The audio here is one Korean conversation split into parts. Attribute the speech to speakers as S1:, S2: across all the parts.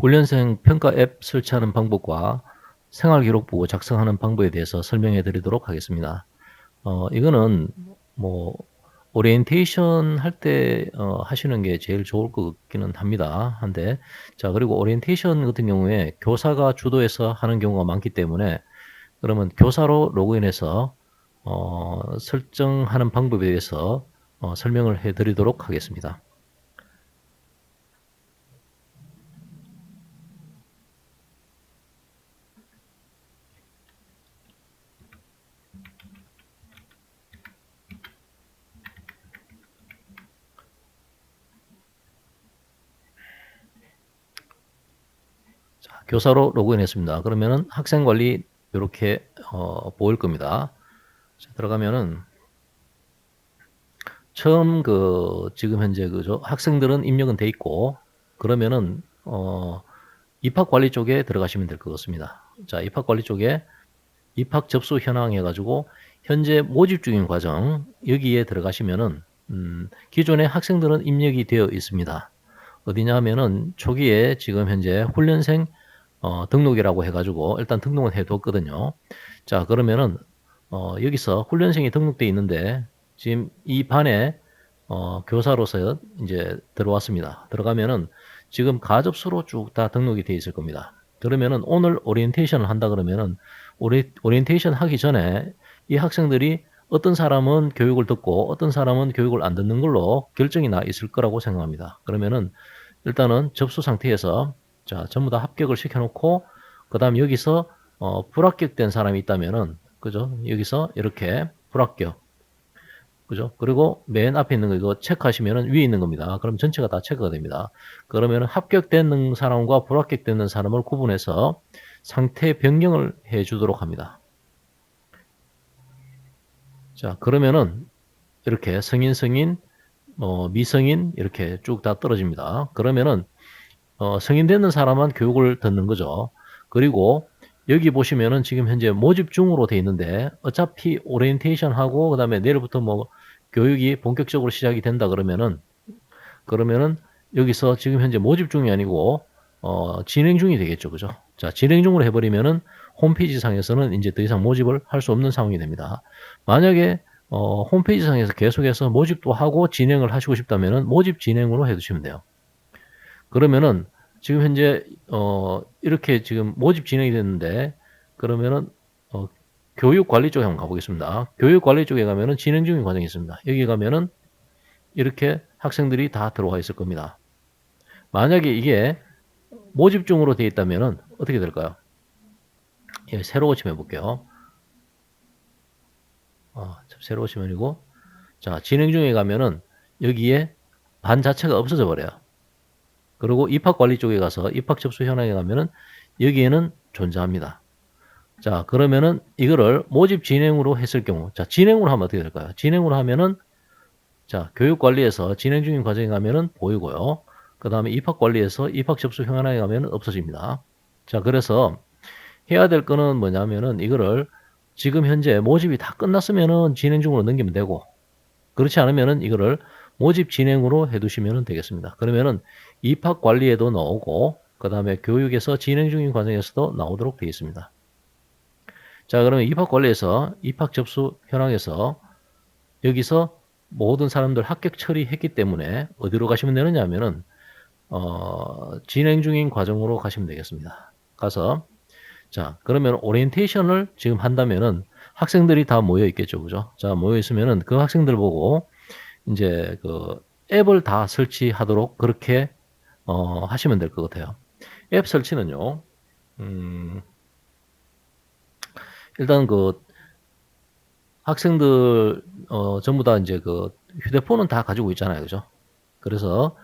S1: 훈련생 평가 앱 설치하는 방법과 생활 기록부 작성하는 방법에 대해서 설명해 드리도록 하겠습니다. 어, 이거는 뭐 오리엔테이션 할때 어, 하시는 게 제일 좋을 것 같기는 합니다. 한데 자 그리고 오리엔테이션 같은 경우에 교사가 주도해서 하는 경우가 많기 때문에 그러면 교사로 로그인해서 어, 설정하는 방법에 대해서 어, 설명을 해 드리도록 하겠습니다. 자, 교사로 로그인했습니다. 그러면은 학생 관리 이렇게 어, 보일 겁니다. 자, 들어가면은 처음 그 지금 현재 그죠 학생들은 입력은 돼 있고 그러면은 어, 입학 관리 쪽에 들어가시면 될 것 같습니다. 자, 입학 관리 쪽에 입학 접수 현황 해가지고 현재 모집 중인 과정 여기에 들어가시면은 음, 기존의 학생들은 입력이 되어 있습니다. 어디냐 하면은 초기에 지금 현재 훈련생 어, 등록이라고 해가지고 일단 등록은 해뒀거든요. 자 그러면은 어, 여기서 훈련생이 등록돼 있는데 지금 이 반에 어, 교사로서 이제 들어왔습니다. 들어가면은 지금 가접수로 쭉 다 등록이 돼 있을 겁니다. 그러면은 오늘 오리엔테이션을 한다 그러면은 오리, 오리엔테이션 하기 전에 이 학생들이 어떤 사람은 교육을 듣고 어떤 사람은 교육을 안 듣는 걸로 결정이 나 있을 거라고 생각합니다. 그러면은 일단은 접수 상태에서 자 전부 다 합격을 시켜놓고 그 다음 여기서 어, 불합격된 사람이 있다면은 그죠? 여기서 이렇게 불합격. 그죠? 그리고 맨 앞에 있는 거 이거 체크하시면은 위에 있는 겁니다. 그럼 전체가 다 체크가 됩니다. 그러면은 합격되는 사람과 불합격되는 사람을 구분해서 상태 변경을 해 주도록 합니다. 자 그러면은 이렇게 성인 성인 어, 미성인 이렇게 쭉 다 떨어집니다. 그러면은 어, 성인 되는 사람만 교육을 듣는 거죠. 그리고 여기 보시면은 지금 현재 모집 중으로 돼 있는데 어차피 오리엔테이션 하고 그다음에 내일부터 뭐 교육이 본격적으로 시작이 된다 그러면은 그러면은 여기서 지금 현재 모집 중이 아니고 어, 진행 중이 되겠죠. 그죠? 자, 진행 중으로 해버리면은 홈페이지 상에서는 이제 더 이상 모집을 할 수 없는 상황이 됩니다. 만약에 어, 홈페이지 상에서 계속해서 모집도 하고 진행을 하시고 싶다면은 모집 진행으로 해두시면 돼요. 그러면은 지금 현재 어, 이렇게 지금 모집 진행이 됐는데 그러면은 어, 교육 관리 쪽에 한번 가보겠습니다. 교육 관리 쪽에 가면은 진행 중인 과정이 있습니다. 여기 가면은 이렇게 학생들이 다 들어와 있을 겁니다. 만약에 이게 모집 중으로 되어 있다면은 어떻게 될까요? 예, 새로 고침해 볼게요. 어, 새로 오시면이고 자 진행 중에 가면은 여기에 반 자체가 없어져 버려요. 그리고 입학 관리 쪽에 가서 입학 접수 현황에 가면은 여기에는 존재합니다. 자 그러면은 이거를 모집 진행으로 했을 경우 자 진행으로 하면 어떻게 될까요? 진행으로 하면은 자 교육 관리에서 진행 중인 과정에 가면은 보이고요. 그 다음에 입학 관리에서 입학 접수 현황에 가면은 없어집니다. 자 그래서 해야 될 거는 뭐냐면은 이거를 지금 현재 모집이 다 끝났으면은 진행 중으로 넘기면 되고 그렇지 않으면은 이거를 모집 진행으로 해두시면 되겠습니다. 그러면은 입학 관리에도 나오고 그 다음에 교육에서 진행 중인 과정에서도 나오도록 되어 있습니다. 자 그러면 입학 관리에서 입학 접수 현황에서 여기서 모든 사람들 합격 처리했기 때문에 어디로 가시면 되느냐 하면은 어, 진행 중인 과정으로 가시면 되겠습니다. 가서 자, 그러면 오리엔테이션을 지금 한다면은 학생들이 다 모여 있겠죠. 그죠? 자, 모여 있으면은 그 학생들 보고 이제 그 앱을 다 설치하도록 그렇게 어, 하시면 될 것 같아요. 앱 설치는요. 음, 일단 그 학생들 어, 전부 다 이제 그 휴대폰은 다 가지고 있잖아요. 그죠? 그래서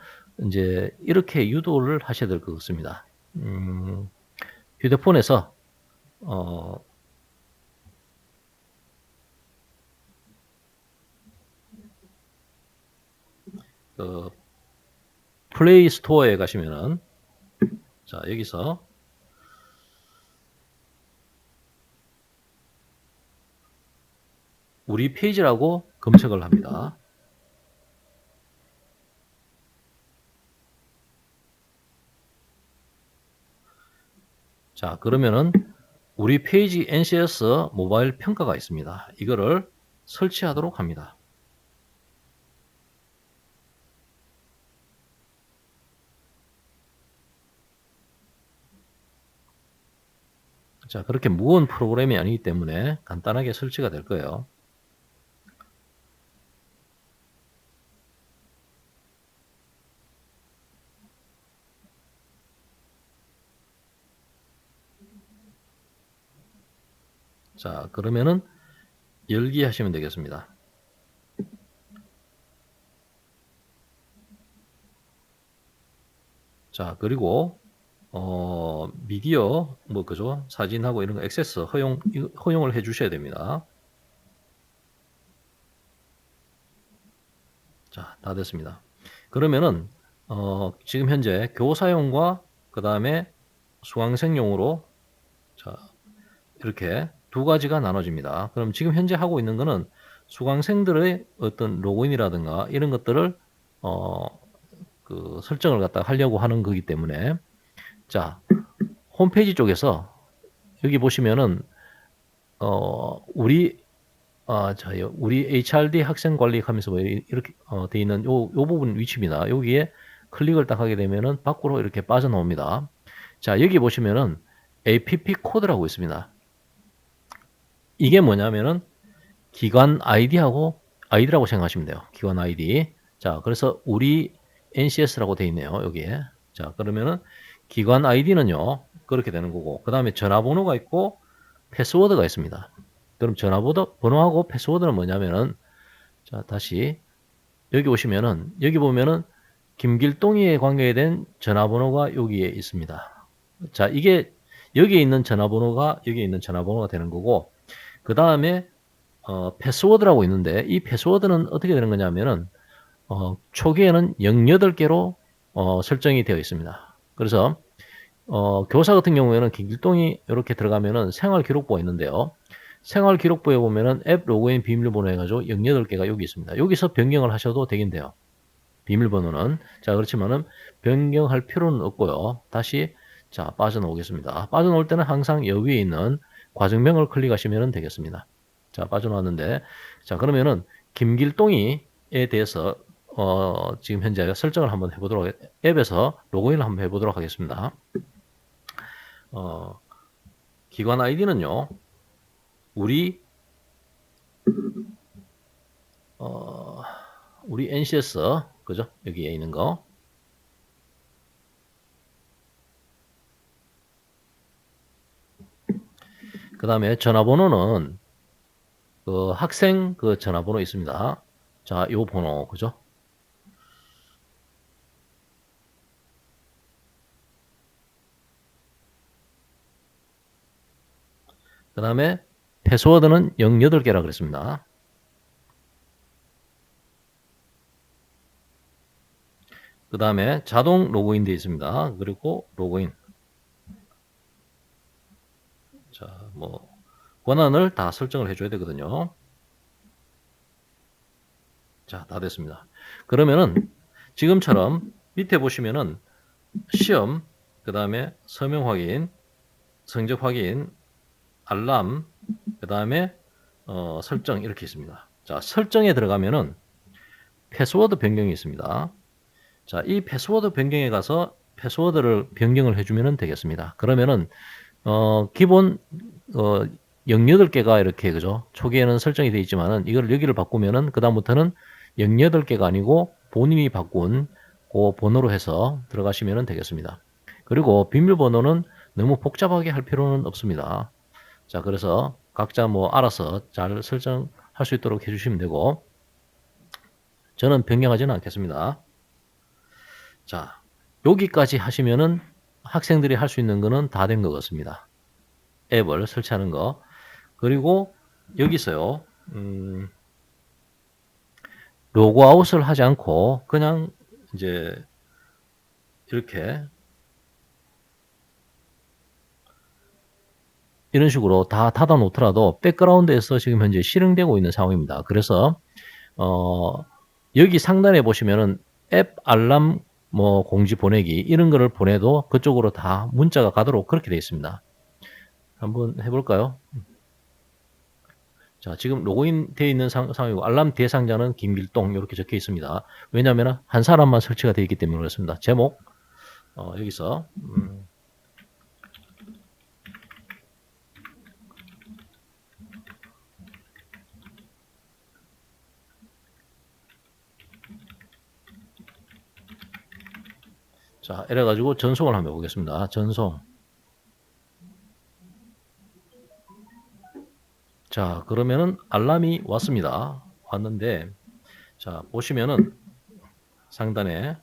S1: 이제 이렇게 유도를 하셔야 될 것 같습니다. 음, 휴대폰에서 어, 그 플레이 스토어에 가시면은 자 여기서 우리 페이지라고 검색을 합니다. 자, 그러면은 우리 페이지 NCS 모바일 평가가 있습니다. 이거를 설치하도록 합니다. 자, 그렇게 무거운 프로그램이 아니기 때문에 간단하게 설치가 될 거예요. 자, 그러면은 열기 하시면 되겠습니다. 자, 그리고 어, 미디어 뭐 그죠? 사진하고 이런 거 액세스 허용 허용을 해 주셔야 됩니다. 자, 다 됐습니다. 그러면은 어, 지금 현재 교사용과 그 다음에 수강생용으로 자, 이렇게 두 가지가 나눠집니다. 그럼 지금 현재 하고 있는 거는 수강생들의 어떤 로그인이라든가 이런 것들을 어, 그 설정을 갖다 하려고 하는 거기 때문에 자 홈페이지 쪽에서 여기 보시면은 어 우리 아 저요 우리 HRD 학생 관리 하면서 뭐 이렇게 어, 돼 있는 요, 요 부분 위치입니다. 여기에 클릭을 딱 하게 되면은 밖으로 이렇게 빠져나옵니다. 자 여기 보시면은 APP 코드라고 있습니다. 이게 뭐냐면은 기관 아이디하고 아이디라고 생각하시면 돼요. 기관 아이디. 자, 그래서 우리 NCS라고 돼 있네요. 여기에. 자, 그러면은 기관 아이디는요. 그렇게 되는 거고. 그 다음에 전화번호가 있고 패스워드가 있습니다. 그럼 전화번호 번호하고 패스워드는 뭐냐면은 자, 다시 여기 오시면은 여기 보면은 김길동이에 관계된 전화번호가 여기에 있습니다. 자, 이게 여기에 있는 전화번호가 여기에 있는 전화번호가 되는 거고 그 다음에 어, 패스워드라고 있는데 이 패스워드는 어떻게 되는 거냐면은 어, 초기에는 08개로 어, 설정이 되어 있습니다. 그래서 어, 교사 같은 경우에는 길동이 이렇게 들어가면은 생활 기록부가 있는데요. 생활 기록부에 보면은 앱 로그인 비밀번호 해가지고 08개가 여기 있습니다. 여기서 변경을 하셔도 되긴 돼요. 비밀번호는. 자, 그렇지만은 변경할 필요는 없고요. 다시 자, 빠져나오겠습니다. 빠져나올 때는 항상 여기에 있는 과정명을 클릭하시면 되겠습니다. 자, 빠져나왔는데, 자, 그러면은 김길동이에 대해서 어, 지금 현재 설정을 한번 해보도록 앱에서 로그인을 한번 해보도록 하겠습니다. 어, 기관 아이디는요, 우리 어, 우리 NCS 그죠? 여기에 있는 거 그 다음에 전화번호는 그 학생 그 전화번호 있습니다. 자, 요 번호, 그죠? 그 다음에 패스워드는 08개라 그랬습니다. 그 다음에 자동 로그인 되어 있습니다. 그리고 로그인. 자, 뭐 권한을 다 설정을 해줘야 되거든요. 자, 다 됐습니다. 그러면은 지금처럼 밑에 보시면은 시험, 그 다음에 서명 확인, 성적 확인, 알람, 그 다음에 어, 설정 이렇게 있습니다. 자, 설정에 들어가면은 패스워드 변경이 있습니다. 자, 이 패스워드 변경에 가서 패스워드를 변경을 해주면 되겠습니다. 그러면은 어, 기본, 어, 08개가 이렇게, 그죠? 초기에는 설정이 되어 있지만은 이걸 여기를 바꾸면은 그다음부터는 08개가 아니고 본인이 바꾼 그 번호로 해서 들어가시면 되겠습니다. 그리고 비밀번호는 너무 복잡하게 할 필요는 없습니다. 자, 그래서 각자 뭐 알아서 잘 설정할 수 있도록 해주시면 되고, 저는 변경하지는 않겠습니다. 자, 여기까지 하시면은 학생들이 할 수 있는 거는 다 된 것 같습니다. 앱을 설치하는 거. 그리고 여기서요, 음, 로그아웃을 하지 않고 그냥 이제 이렇게 이런 식으로 다 닫아 놓더라도 백그라운드에서 지금 현재 실행되고 있는 상황입니다. 그래서 어 여기 상단에 보시면은 앱 알람 뭐 공지 보내기 이런 거를 보내도 그쪽으로 다 문자가 가도록 그렇게 되어 있습니다. 한번 해볼까요? 자, 지금 로그인 되어 있는 상, 상황이고 알람 대상자는 김길동 이렇게 적혀 있습니다. 왜냐하면 한 사람만 설치가 되어 있기 때문에 그렇습니다. 제목 어, 여기서 음, 자, 이래 가지고 전송을 한번 해보겠습니다. 전송. 자, 그러면은 알람이 왔습니다. 왔는데, 자, 보시면은 상단에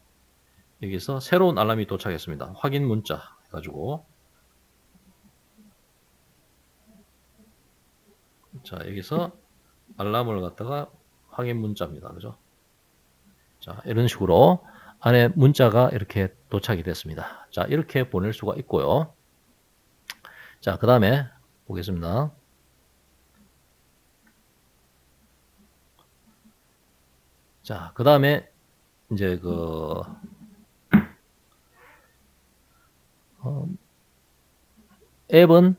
S1: 여기서 새로운 알람이 도착했습니다. 확인 문자 해가지고. 자, 여기서 알람을 갖다가 확인 문자입니다. 그죠? 자, 이런 식으로 안에 문자가 이렇게 도착이 됐습니다. 자, 이렇게 보낼 수가 있고요. 자, 그 다음에 보겠습니다. 자, 그 다음에 이제 그 어, 앱은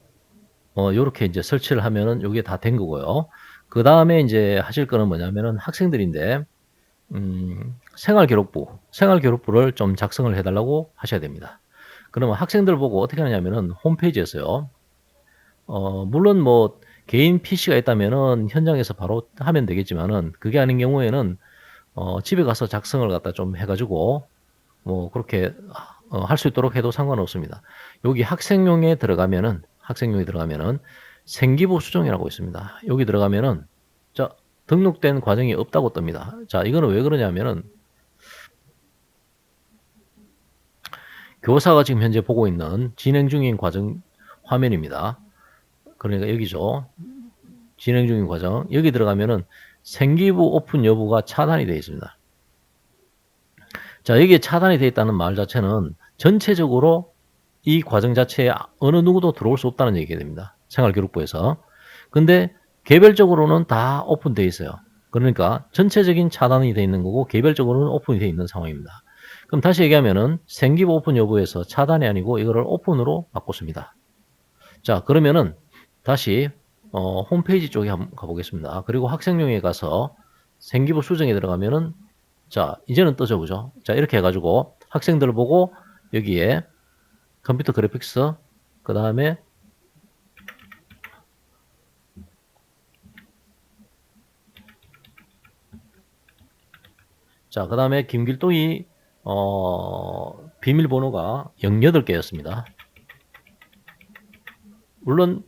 S1: 어, 요렇게 이제 설치를 하면은 요게 다 된 거고요. 그 다음에 이제 하실 거는 뭐냐면은 학생들인데 음, 생활 기록부, 생활 기록부를 좀 작성을 해달라고 하셔야 됩니다. 그러면 학생들 보고 어떻게 하냐면은 홈페이지에서요. 어, 물론 뭐 개인 PC가 있다면은 현장에서 바로 하면 되겠지만은 그게 아닌 경우에는 어, 집에 가서 작성을 갖다 좀 해가지고 뭐 그렇게 어, 할 수 있도록 해도 상관없습니다. 여기 학생용에 들어가면은 학생용에 들어가면은 생기부 수정이라고 있습니다. 여기 들어가면은 자 등록된 과정이 없다고 뜹니다. 자, 이거는 왜 그러냐면은 교사가 지금 현재 보고 있는 진행 중인 과정 화면입니다. 그러니까 여기죠. 진행 중인 과정. 여기 들어가면은 생기부 오픈 여부가 차단이 되어 있습니다. 자, 여기에 차단이 되어 있다는 말 자체는 전체적으로 이 과정 자체에 어느 누구도 들어올 수 없다는 얘기가 됩니다. 생활기록부에서. 근데 개별적으로는 다 오픈되어 있어요. 그러니까 전체적인 차단이 되어 있는 거고 개별적으로는 오픈이 되어 있는 상황입니다. 그럼 다시 얘기하면은 생기부 오픈 여부에서 차단이 아니고 이거를 오픈으로 바꿨습니다. 자 그러면은 다시 어, 홈페이지 쪽에 한번 가보겠습니다. 그리고 학생용에 가서 생기부 수정에 들어가면은 자 이제는 떠져 보죠. 자 이렇게 해가지고 학생들 을 보고 여기에 컴퓨터 그래픽스 그 다음에 자, 그 다음에 김길동이, 어, 비밀번호가 08개였습니다. 물론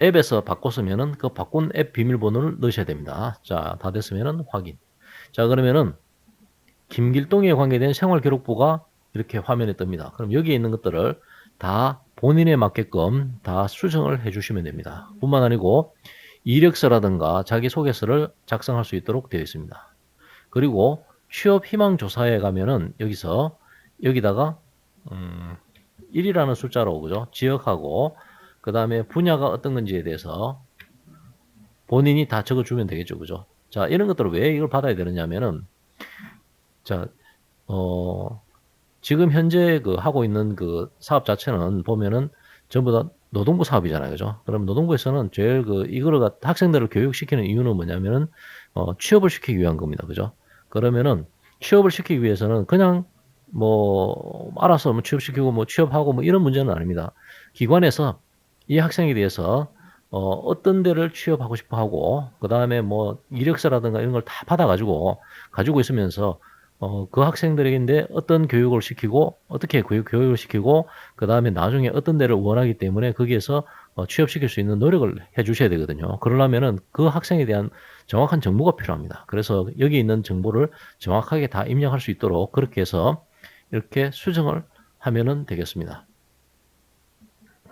S1: 앱에서 바꿨으면은 그 바꾼 앱 비밀번호를 넣으셔야 됩니다. 자, 다 됐으면은 확인. 자, 그러면은 김길동에 관계된 생활기록부가 이렇게 화면에 뜹니다. 그럼 여기에 있는 것들을 다 본인에 맞게끔 다 수정을 해주시면 됩니다. 뿐만 아니고 이력서라든가 자기소개서를 작성할 수 있도록 되어 있습니다. 그리고 취업 희망 조사에 가면은 여기서 여기다가 음, 1이라는 숫자로 그죠? 지역하고 그 다음에 분야가 어떤 건지에 대해서 본인이 다 적어주면 되겠죠, 그죠? 자 이런 것들을 왜 이걸 받아야 되느냐면은 자 어, 지금 현재 그 하고 있는 그 사업 자체는 보면은 전부 다 노동부 사업이잖아요, 그죠? 그럼 노동부에서는 제일 그 이거를 학생들을 교육시키는 이유는 뭐냐면은 어, 취업을 시키기 위한 겁니다, 그죠? 그러면은 취업을 시키기 위해서는 그냥 뭐 알아서 뭐 취업시키고 뭐 취업하고 뭐 이런 문제는 아닙니다. 기관에서 이 학생에 대해서 어, 어떤 데를 취업하고 싶어 하고 그 다음에 뭐 이력서라든가 이런 걸 다 받아가지고 가지고 있으면서 어, 그 학생들에게 어떤 교육을 시키고 어떻게 교육, 교육을 시키고 그 다음에 나중에 어떤 데를 원하기 때문에 거기에서 어, 취업시킬 수 있는 노력을 해 주셔야 되거든요. 그러려면은 그 학생에 대한 정확한 정보가 필요합니다. 그래서 여기 있는 정보를 정확하게 다 입력할 수 있도록 그렇게 해서 이렇게 수정을 하면은 되겠습니다.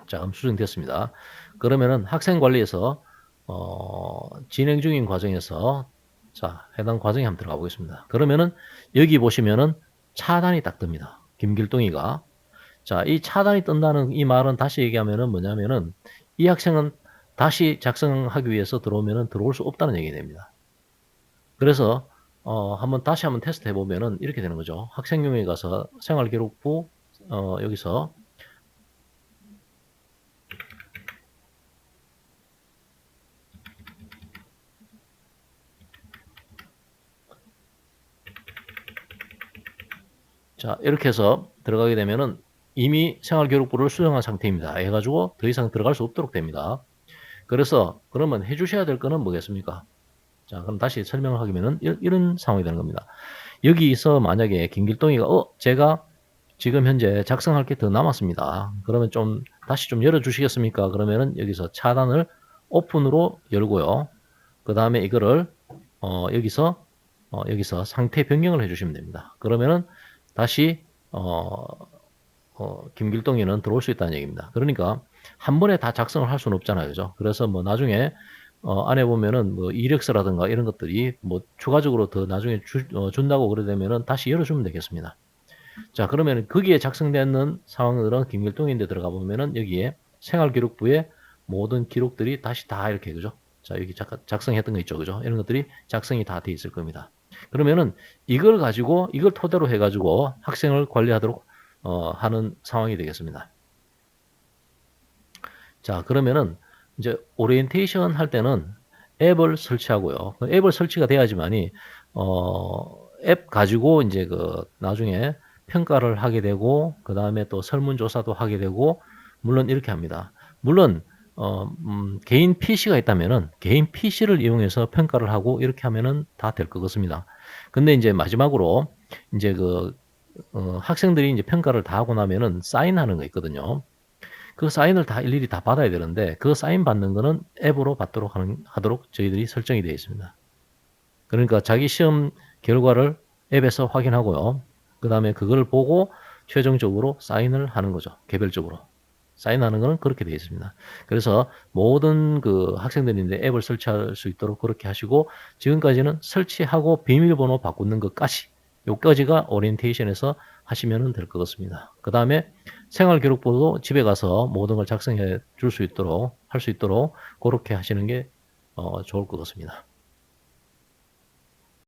S1: 자, 그럼 수정됐습니다. 그러면은 학생 관리에서 어, 진행 중인 과정에서 자, 해당 과정에 한번 들어가 보겠습니다. 그러면은 여기 보시면은 차단이 딱 뜹니다. 김길동이가 자, 이 차단이 뜬다는 이 말은 다시 얘기하면은 뭐냐면은 이 학생은 다시 작성하기 위해서 들어오면은 들어올 수 없다는 얘기 됩니다. 그래서 어, 한번 다시 한번 테스트 해보면은 이렇게 되는 거죠. 학생용에 가서 생활기록부 어, 여기서 자 이렇게 해서 들어가게 되면은 이미 생활교육부를 수정한 상태입니다. 해가지고 더 이상 들어갈 수 없도록 됩니다. 그래서 그러면 해주셔야 될 거는 뭐겠습니까? 자, 그럼 다시 설명을 하기면은 이- 이런 상황이 되는 겁니다. 여기서 만약에 김길동이가 어, 제가 지금 현재 작성할 게 더 남았습니다. 그러면 좀 다시 좀 열어주시겠습니까? 그러면은 여기서 차단을 오픈으로 열고요. 그 다음에 이거를 어, 여기서 어, 여기서 상태 변경을 해주시면 됩니다. 그러면은 다시 어, 어, 김길동이는 들어올 수 있다는 얘기입니다. 그러니까 한 번에 다 작성을 할 수는 없잖아요, 그죠? 그래서 뭐 나중에 어, 안에 보면은 뭐 이력서라든가 이런 것들이 뭐 추가적으로 더 나중에 주, 어, 준다고 그래 되면은 다시 열어주면 되겠습니다. 자, 그러면 거기에 작성되는 상황들은 김길동인데 들어가 보면은 여기에 생활기록부에 모든 기록들이 다시 다 이렇게 그죠? 자, 여기 작, 작성했던 거 있죠, 그죠? 이런 것들이 작성이 다 돼 있을 겁니다. 그러면은 이걸 가지고 이걸 토대로 해 가지고 학생을 관리하도록 어, 하는 상황이 되겠습니다. 자, 그러면은 이제 오리엔테이션 할 때는 앱을 설치하고요. 그 앱을 설치가 돼야지만이 어, 앱 가지고 이제 그 나중에 평가를 하게 되고 그 다음에 또 설문조사도 하게 되고 물론 이렇게 합니다. 물론 어, 음, 개인 PC가 있다면은 개인 PC를 이용해서 평가를 하고 이렇게 하면은 다 될 것 같습니다. 근데 이제 마지막으로 이제 그 어, 학생들이 이제 평가를 다 하고 나면은 사인하는 거 있거든요. 그 사인을 다 일일이 다 받아야 되는데 그 사인 받는 거는 앱으로 받도록 하는, 하도록 저희들이 설정이 되어 있습니다. 그러니까 자기 시험 결과를 앱에서 확인하고요. 그 다음에 그걸 보고 최종적으로 사인을 하는 거죠. 개별적으로. 사인하는 거는 그렇게 되어 있습니다. 그래서 모든 그 학생들인데 앱을 설치할 수 있도록 그렇게 하시고 지금까지는 설치하고 비밀번호 바꾸는 것까지 요까지가 오리엔테이션에서 하시면 될 것 같습니다. 그 다음에 생활기록부도 집에 가서 모든 걸 작성해 줄 수 있도록 할 수 있도록 그렇게 하시는 게 어, 좋을 것 같습니다.